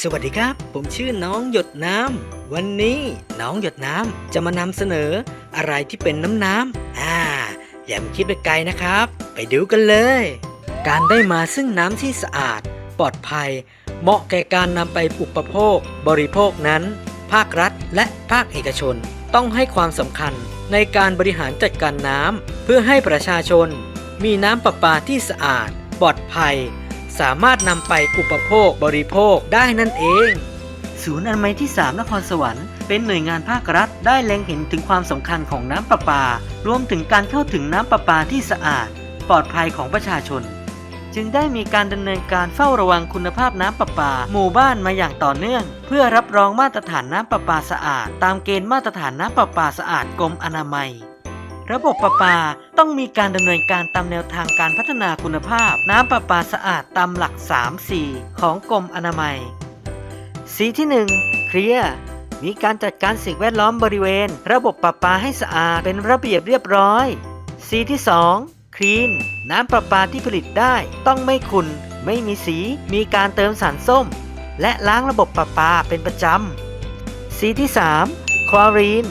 สวัสดีครับ ผมชื่อน้องหยดน้ำ วันนี้น้องหยดน้ำจะมานำเสนออะไรที่เป็นน้ำน้ำอ่า อย่ามาคิดไปไกลนะครับ ไปดูกันเลย การได้มาซึ่งน้ำที่สะอาด ปลอดภัย เหมาะแก่การนำไปอุปโภค บริโภคนั้น ภาครัฐและภาคเอกชน ต้องให้ความสำคัญในการบริหารจัดการน้ำเพื่อให้ประชาชน มีน้ำประปาที่สะอาด ปลอดภัย สามารถนำไปอุปโภคบริโภคได้นั่นเอง ศูนย์อนามัยที่ 3 นครสวรรค์เป็นหน่วยงานภาครัฐ ได้เล็งเห็นถึงความสำคัญของน้ำประปา รวมถึงการเข้าถึงน้ำประปาที่สะอาด ปลอดภัยของประชาชน จึงได้มีการดำเนินการเฝ้าระวังคุณภาพน้ำประปา หมู่บ้านมาอย่างต่อเนื่อง เพื่อรับรองมาตรฐานน้ำประปาสะอาด ตามเกณฑ์มาตรฐานน้ำประปาสะอาดกรมอนามัย ระบบประปาต้องมีการดำเนินการตามแนวทางการพัฒนาคุณภาพ น้ำประปาสะอาดตามหลัก 3 4 ของกรมอนามัย สีที่ 1 เคลียร์มีการจัดการสิ่งแวดล้อมบริเวณ ระบบประปาให้สะอาดเป็นระเบียบเรียบร้อย สีที่ 2 คลีน น้ำประปาที่ผลิตได้ ต้องไม่ขุ่นไม่มีสี มีการเติมสารส้ม และล้างระบบประปาเป็นประจำ สีที่ 3 คลอรีน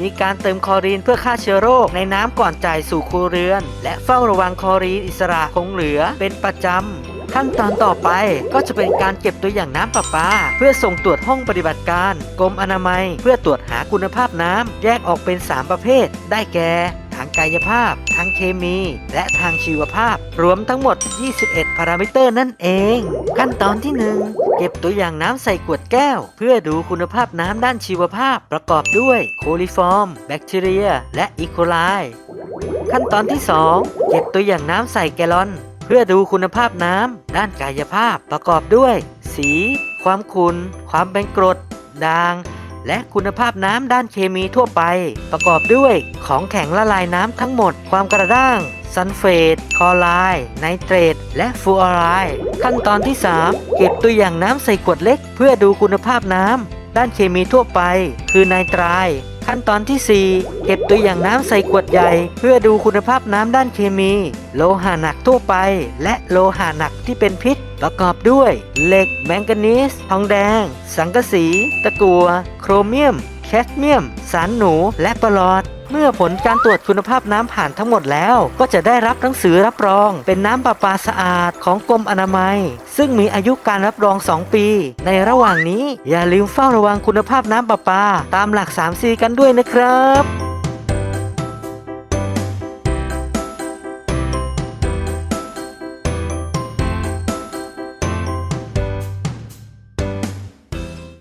มีการเติมคอรีนเพื่อฆ่าเชื้อโรคในน้ำก่อนจ่ายสู่ครัวเรือน และเฝ้าระวังคอรีนอิสระคงเหลือเป็นประจำขั้นตอนต่อไปก็จะเป็นการเก็บตัวอย่างน้ำประปา เพื่อส่งตรวจห้องปฏิบัติการ กรมอนามัย เพื่อตรวจหาคุณภาพน้ำแยกออกเป็น 3 ประเภท ได้แก่ กายภาพทางเคมี และทางชีวภาพ รวมทั้งหมด 21 พารามิเตอร์นั่นเอง ขั้นตอนที่ 1 เก็บตัวอย่างน้ำใส่ขวดแก้ว เพื่อดูคุณภาพน้ำด้านชีวภาพ ประกอบด้วยโคลิฟอร์ม แบคทีเรีย และอีโคไลขั้นตอนที่ 2 เก็บตัวอย่างน้ำใส่แกลลอน เพื่อดูคุณภาพน้ำด้านกายภาพประกอบด้วย สี ความขุ่นความเป็นกรดด่าง และคุณภาพน้ำด้านเคมีทั่วไป ประกอบด้วยของแข็งละลายน้ำทั้งหมด ความกระด้าง ซัลเฟต คลอไรด์ไนเตรต และฟลูออไรด์ขั้นตอนที่ 3 เก็บตัวอย่างน้ำใส่ขวดเล็ก เพื่อดูคุณภาพน้ำด้านเคมีทั่วไป คือไนไตราย ขั้นตอนที่ 4 เก็บตัวอย่างน้ำใส่ขวดใหญ่ เพื่อดูคุณภาพน้ำด้านเคมี โลหะหนักทั่วไป และโลหะหนักที่เป็นพิษ ประกอบด้วย เหล็ก แมงกานีสทองแดง สังกะสี ตะกัว โครเมียม แคดเมียม สารหนู และปลอด เมื่อผลการตรวจคุณภาพน้ำผ่านทั้งหมดแล้ว ก็จะได้รับหนังสือรับรอง เป็นน้ำประปาสะอาดของกรมอนามัย ซึ่งมีอายุการรับรอง 2 ปี ในระหว่างนี้อย่าลืมเฝ้าระวังคุณภาพน้ำประปา ตามหลัก 3C กันด้วยนะครับ